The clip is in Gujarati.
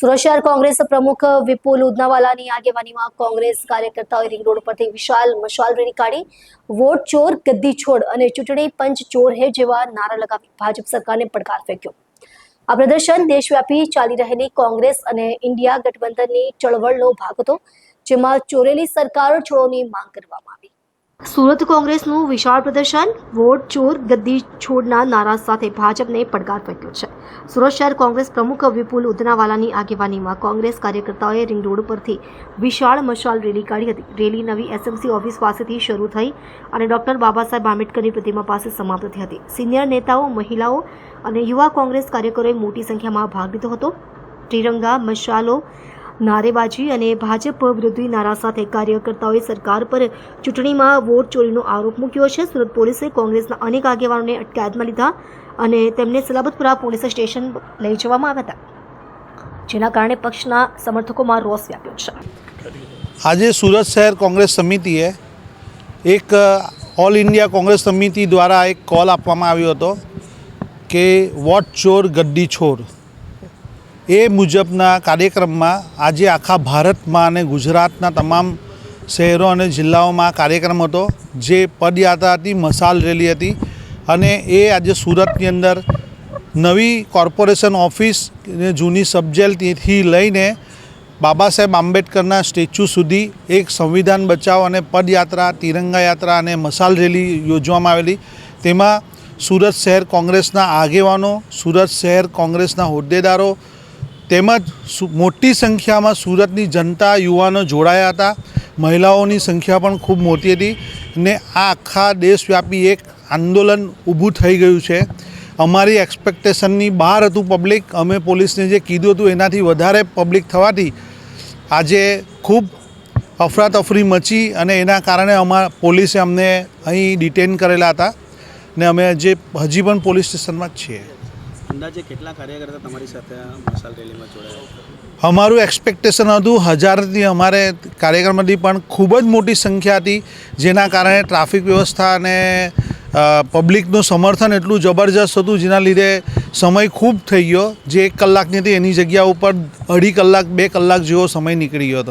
સુરત કોંગ્રેસ પ્રમુખ વિપુલ ઉદનાવાલાની આગેવાનીમાં કોંગ્રેસ કાર્યકર્તાઓએ રિંગ રોડ પરથી વિશાલ મશાલ રેલી કાઢી. વોટ ચોર, ગદ્દી છોડ અને ચૂંટણી પંચ ચોર હે જેવા નારા લગાવી ભાજપ સરકારને પડકાર ફેંક્યો. આ પ્રદર્શન દેશવ્યાપી ચાલી રહેલી કોંગ્રેસ અને ઇન્ડિયા ગઠબંધનની ચળવળનો ભાગ હતો, જેમાં ચોરેલી સરકાર છોડોની માંગ કરવામાં આવી. સુરત કોંગ્રેસનું વિશાળ પ્રદર્શન, વોટ ચોર, ગદ્દી છોડના નારા સાથે ભાજપને પડકાર ફેંક્યો છે. સુરત શહેર કોંગ્રેસ પ્રમુખ વિપુલ ઉદનાવાલાની આગેવાનીમાં કોંગ્રેસ કાર્યકર્તાઓએ રિંગ રોડ પરથી વિશાળ મશાલ રેલી કાઢી હતી. રેલી નવી એસએમસી ઓફિસ પાસેથી શરૂ થઈ અને ડોક્ટર બાબા સાહેબ આંબેડકરની પ્રતિમા પાસે સમાપ્ત થઈ હતી. સિનિયર નેતાઓ, મહિલાઓ અને યુવા કોંગ્રેસ કાર્યકરોએ મોટી સંખ્યામાં ભાગ લીધો હતો. ત્રિરંગા મશાલો નારેબાજી અને ભાજપ વિરોધી નારા સાથે કાર્યકર્તાઓએ સરકાર પર ચૂંટણીમાં વોટ ચોરીનો આરોપ મૂક્યો છે. સુરત પોલીસે કોંગ્રેસના અનેક આગેવાનોને અટકાયતમાં લીધા અને તેમને સલાબતપુરા પોલીસ સ્ટેશન લઈ જવામાં આવ્યા હતા. જેના કારણે પક્ષના સમર્થકોમાં રોષ વ્યાપ્યો છે. આજે સુરત શહેર કોંગ્રેસ સમિતિએ એક ઓલ ઇન્ડિયા કોંગ્રેસ સમિતિ દ્વારા એક કોલ આપવામાં આવ્યો હતો કે વોટ ચોર ગદ્દી છોર એ મુજબના કાર્યક્રમમાં આજે આખા ભારતમાં અને ગુજરાતના તમામ શહેરો અને જિલ્લાઓમાં કાર્યક્રમ હતો, જે પદયાત્રા હતી મશાલ રેલી હતી અને એ આજે સુરતની અંદર નવી કોર્પોરેશન ઓફિસ જૂની સબજેલથી લઈને બાબા સાહેબ આંબેડકરના સ્ટેચ્યુ સુધી એક સંવિધાન બચાવ અને પદયાત્રા, તિરંગા યાત્રા અને મશાલ રેલી યોજવામાં આવેલી. તેમાં સુરત શહેર કોંગ્રેસના આગેવાનો, સુરત શહેર કોંગ્રેસના હોદ્દેદારો તેમજ મોટી સંખ્યામાં સુરતની જનતા યુવાનો જોડાયા હતા. મહિલાઓની સંખ્યા પણ ખૂબ મોટી હતી ને આ આખા દેશવ્યાપી એક આંદોલન ઊભું થઈ ગયું છે. અમારી એક્સપેક્ટેશનની બહાર હતું પબ્લિક. અમે પોલીસને જે કીધું હતું એનાથી વધારે પબ્લિક થવાથી આજે ખૂબ અફરાતફરી મચી અને એના કારણે અમારા પોલીસે અમને અહીં ડિટેન કરેલા હતા ને અમે જે, હજી પણ પોલીસ સ્ટેશનમાં જ છીએ. અંદાજે કેટલા કાર્યકર્તા તમારી સાથે મસાલ રેલીમાં જોડાયા અમારું એક્સપેક્ટેશન હતું, હજારથી અમારે કાર્યક્રમથી પણ ખૂબ જ મોટી સંખ્યા હતી, જેના કારણે ટ્રાફિક વ્યવસ્થા અને પબ્લિકનું સમર્થન એટલું જબરજસ્ત હતું, જેના લીધે સમય ખૂબ થઈ ગયો. જે એક કલાકની હતી, એની જગ્યા ઉપર અઢી કલાક, બે કલાક જેવો સમય નીકળી ગયો હતો.